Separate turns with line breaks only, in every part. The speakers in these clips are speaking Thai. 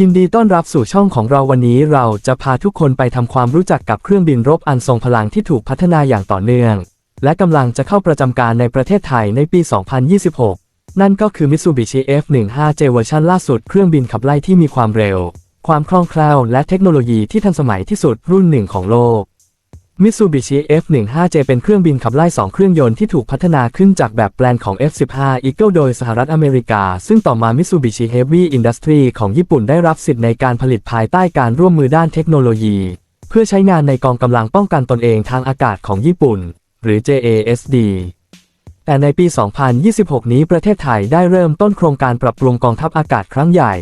ยินดีต้อนรับสู่ช่องของเราวันนี้เราจะพาทุกคนไปทำความรู้จักกับเครื่องบินรบอันทรงพลังที่ถูกพัฒนาอย่างต่อเนื่อง และกำลังจะเข้าประจำการในประเทศไทยในปี 2026 นั่นก็คือ Mitsubishi F15J เวอร์ชันล่าสุดเครื่องบินขับไล่ที่มีความเร็ว ความคล่องแคล่วและเทคโนโลยีที่ทันสมัยที่สุดรุ่นหนึ่งของโลก Mitsubishi F15J เป็นเครื่องบินขับไล่2เครื่องยนต์ที่ถูกพัฒนาขึ้นจากแบบแปลนของ F15 Eagle โดยสหรัฐอเมริกา ซึ่งต่อมา Mitsubishi Heavy Industry ของญี่ปุ่นได้รับสิทธิ์ในการผลิตภายใต้การร่วมมือด้านเทคโนโลยี เพื่อใช้งานในกองกำลังป้องกันตนเองทางอากาศของญี่ปุ่น หรือ JASD แต่ในปี 2026 นี้ประเทศไทยได้เริ่มต้นโครงการปรับปรุงกองทัพอากาศครั้งใหญ่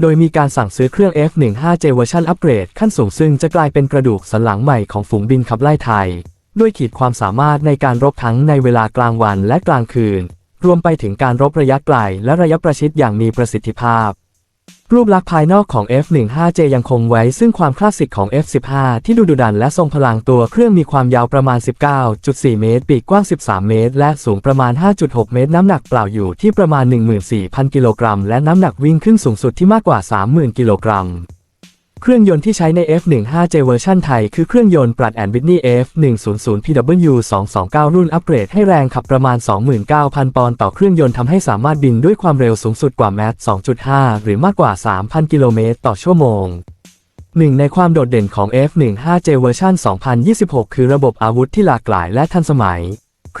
โดยมีการสั่งซื้อเครื่อง F15J เวอร์ชันอัปเกรดขั้นสูงซึ่งจะกลายเป็นกระดูกสันหลังใหม่ของฝูงบินขับไล่ไทย ด้วยขีดความสามารถในการรบทั้งในเวลากลางวันและกลางคืน รวมไปถึงการรบระยะไกลและระยะประชิดอย่างมีประสิทธิภาพ รูปลักษณ์ภายนอกของ F15J ยังคงไว้ซึ่งความคลาสสิกของ F15 ที่ดูดุดันและทรงพลังตัวเครื่องมีความยาวประมาณ 19.4 เมตร ปีกกว้าง 13 เมตร และสูงประมาณ 5.6 เมตร น้ำหนักเปล่าอยู่ที่ประมาณ 14,000 กิโลกรัม และน้ำหนักวิ่งขึ้นสูงสุดที่มากกว่า 30,000 กิโลกรัม เครื่องยนต์ที่ใช้ใน F15J เวอร์ชันไทย คือเครื่องยนต์ปรัดแอนบิทนี F100 PW 229 รุ่นอัปเกรดให้แรงขับประมาณ 29,000 ปอนด์ต่อเครื่องยนต์ทำให้สามารถบินด้วยความเร็วสูงสุดกว่าแมท2.5 หรือมากกว่า 3,000 กิโลเมตรต่อชั่วโมงหนึ่งในความโดดเด่นของ F15J เวอร์ชัน2026 คือระบบอาวุธที่หลากหลายและทันสมัย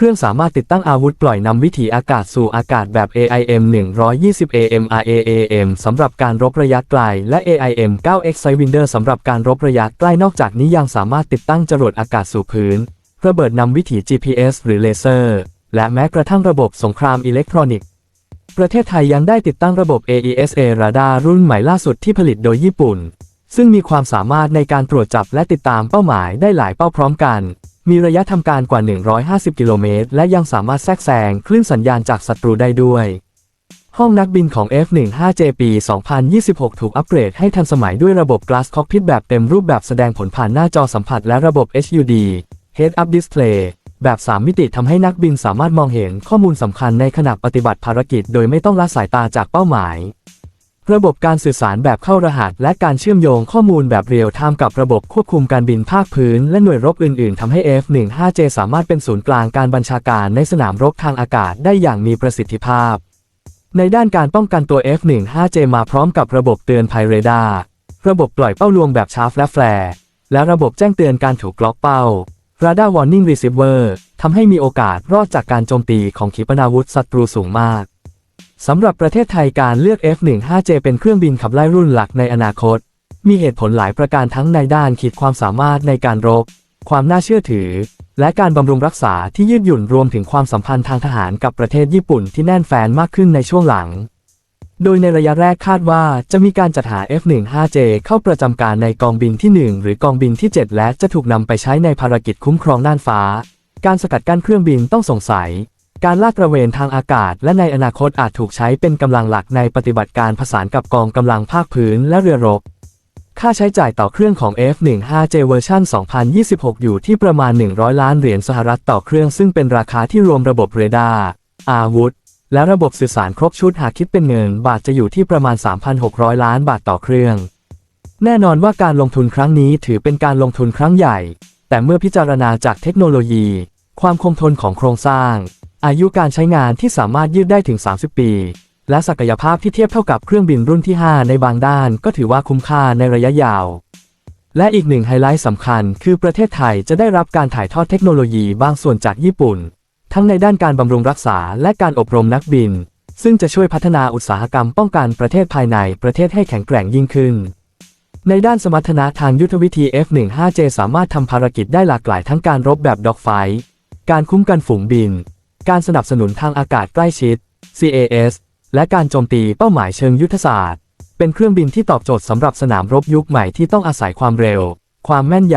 เครื่องสามารถติดตั้งอาวุธปล่อยนำวิถีอากาศสู่อากาศแบบ AIM 120 AMRAAM สำหรับการรบระยะไกล และ AIM 9X Sidewinder สำหรับการรบระยะใกล้นอกจากนี้ยังสามารถติดตั้งจรวดอากาศสู่พื้น ระเบิดนำวิถี GPS หรือเลเซอร์ และแม้กระทั่งระบบสงครามอิเล็กทรอนิกส์ประเทศไทยยังได้ติดตั้งระบบ AESA Radar รุ่นใหม่ล่าสุดที่ผลิตโดยญี่ปุ่น ซึ่งมีความสามารถในการตรวจจับและติดตามเป้าหมายได้หลายเป้าพร้อมกัน มีระยะทำการกว่า 150 กิโลเมตร และยังสามารถแทรกแซงคลื่นสัญญาณจากศัตรูได้ด้วย ห้องนักบินของ F15J ปี 2026 ถูกอัปเกรดให้ทันสมัยด้วยระบบ Glass Cockpit แบบเต็มรูปแบบแสดงผลผ่านหน้าจอสัมผัสและระบบ HUD Head Up Display แบบ 3 มิติทำให้นักบินสามารถมองเห็นข้อมูลสำคัญในขณะปฏิบัติภารกิจ โดยไม่ต้องละสายตาจากเป้าหมาย ระบบการสื่อสารแบบเข้ารหัส และการเชื่อมโยงข้อมูลแบบเรียลไทม์กับระบบควบคุมการบินภาคพื้น และหน่วยรบอื่น ๆ ทำให้ F15J สามารถเป็นศูนย์กลางการบัญชาการในสนามรบทางอากาศได้อย่างมีประสิทธิภาพ ในด้านการป้องกันตัว F15J มาพร้อมกับระบบเตือนภัยเรดาร์ระบบปล่อยเป้าลวงแบบชาร์ฟและแฟร์และระบบแจ้งเตือนการถูกล็อกเป้า Radar Warning Receiver ทำให้มีโอกาสรอดจากการโจมตีของขีปนาวุธศัตรูสูงมาก สำหรับประเทศไทยการเลือก F15J เป็นเครื่องบินขับไล่รุ่นหลักในอนาคต มีเหตุผลหลายประการทั้งในด้านขีดความสามารถในการรบ ความน่าเชื่อถือ และการบำรุงรักษาที่ยืดหยุ่นรวมถึงความสัมพันธ์ทางทหารกับประเทศญี่ปุ่นที่แน่นแฟนมากขึ้นในช่วงหลัง โดยในระยะแรกคาดว่าจะมีการจัดหา F15J เข้าประจำการในกองบินที่ 1 หรือกองบินที่ 7 และจะถูกนำไปใช้ในภารกิจคุ้มครองน่านฟ้า การสกัดกั้นเครื่องบินต้องสงสัย การลาดตระเวนทางอากาศ และในอนาคตอาจถูกใช้เป็นกำลังหลักในปฏิบัติการผสานกับกองกำลังภาคพื้นและเรือรบ ค่าใช้จ่ายต่อเครื่องของ F15J เวอร์ชัน2026 อยู่ที่ประมาณ 100 ล้านเหรียญสหรัฐต่อเครื่องซึ่งเป็นราคาที่รวมระบบเรดาร์อาวุธ และระบบสื่อสารครบชุดหากคิดเป็นเงินบาทจะอยู่ที่ประมาณ 3,600 ล้านบาทต่อเครื่อง แน่นอนว่าการลงทุนครั้งนี้ถือเป็นการลงทุนครั้งใหญ่ แต่เมื่อพิจารณาจากเทคโนโลยี ความคงทนของโครงสร้าง อายุการใช้งานที่สามารถยืดได้ถึง 30 ปี และศักยภาพที่เทียบเท่ากับเครื่องบินรุ่นที่ 5 ในบางด้านก็ถือว่าคุ้มค่าในระยะยาว และอีกหนึ่งไฮไลท์สำคัญ คือประเทศไทยจะได้รับการถ่ายทอดเทคโนโลยีบางส่วนจากญี่ปุ่น ทั้งในด้านการบำรุงรักษาและการอบรมนักบิน ซึ่งจะช่วยพัฒนาอุตสาหกรรมป้องกันประเทศภายในประเทศให้แข็งแกร่งยิ่งขึ้นในด้านสมรรถนะทางยุทธวิธี F15J สามารถทำภารกิจได้หลากหลายทั้งการรบแบบด็อกไฟ การคุ้มกันฝูงบิน การสนับสนุนทางอากาศใกล้ชิด CAS และการโจมตีเป้าหมายเชิงยุทธศาสตร์ เป็นเครื่องบินที่ตอบโจทย์สำหรับสนามรบยุคใหม่ที่ต้องอาศัยความเร็ว ความแม่นย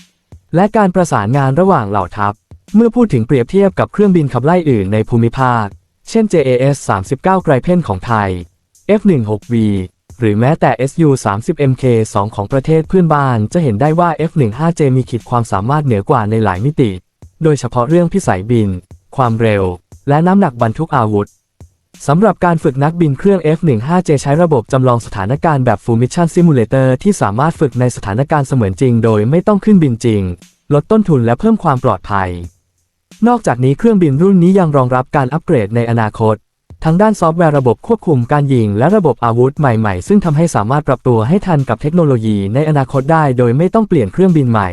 ำ และการประสานงานระหว่างเหล่าทัพ เมื่อพูดถึงเปรียบเทียบกับเครื่องบินขับไล่อื่นในภูมิภาค เช่น JAS 39ไกรเพนของไทย F16V หรือแม้แต่ SU 30 MK2 ของประเทศเพื่อนบ้านจะเห็นได้ว่า F15J มีขีดความสามารถเหนือกว่าในหลายมิติ โดยเฉพาะเรื่องพิสัยบิน ความเร็ว และน้ำหนักบรรทุกอาวุธสำหรับการฝึกนักบินเครื่อง F-15J ใช้ระบบจำลองสถานการณ์แบบ Full Mission Simulator ที่สามารถฝึกในสถานการณ์เสมือนจริงโดยไม่ต้องขึ้นบินจริง ลดต้นทุนและเพิ่มความปลอดภัย นอกจากนี้เครื่องบินรุ่นนี้ยังรองรับการอัปเกรดในอนาคต ทั้งด้านซอฟต์แวร์ระบบควบคุมการยิงและระบบอาวุธใหม่ๆ ซึ่งทำให้สามารถปรับตัวให้ทันกับเทคโนโลยีในอนาคตได้ โดยไม่ต้องเปลี่ยนเครื่องบินใหม่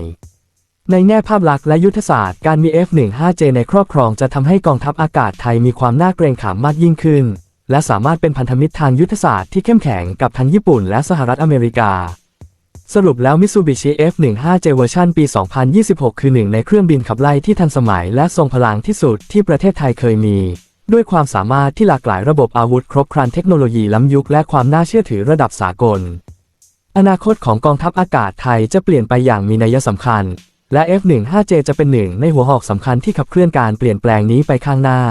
ในแง่ภาพลักษณ์และยุทธศาสตร์ การมี F-15J ในครอบครองจะทำให้กองทัพอากาศไทยมีความน่าเกรงขามมากยิ่งขึ้น และสามารถเป็นพันธมิตรทางยุทธศาสตร์ที่เข้มแข็งกับทั้งญี่ปุ่นและสหรัฐอเมริกา สรุปแล้ว Mitsubishi F-15J เวอร์ชันปี 2026 คือหนึ่งในเครื่องบินขับไล่ที่ทันสมัยและทรงพลังที่สุดที่ประเทศไทยเคยมี ด้วยความสามารถที่หลากหลายระบบอาวุธครบครันเทคโนโลยีล้ำยุคและความน่าเชื่อถือระดับสากล อนาคตของกองทัพอากาศไทยจะเปลี่ยนไปอย่างมีนัยสำคัญ และ F-15J จะเป็นหนึ่งในหัวหอกสำคัญที่ขับเคลื่อนการเปลี่ยนแปลงนี้ไปข้างหน้า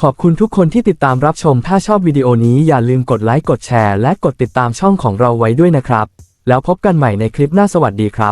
ขอบคุณทุกคนที่ติดตามรับชม ถ้าชอบวิดีโอนี้อย่าลืมกดไลค์ กดแชร์ และกดติดตามช่องของเราไว้ด้วยนะครับ แล้วพบกันใหม่ในคลิปหน้าสวัสดีครับ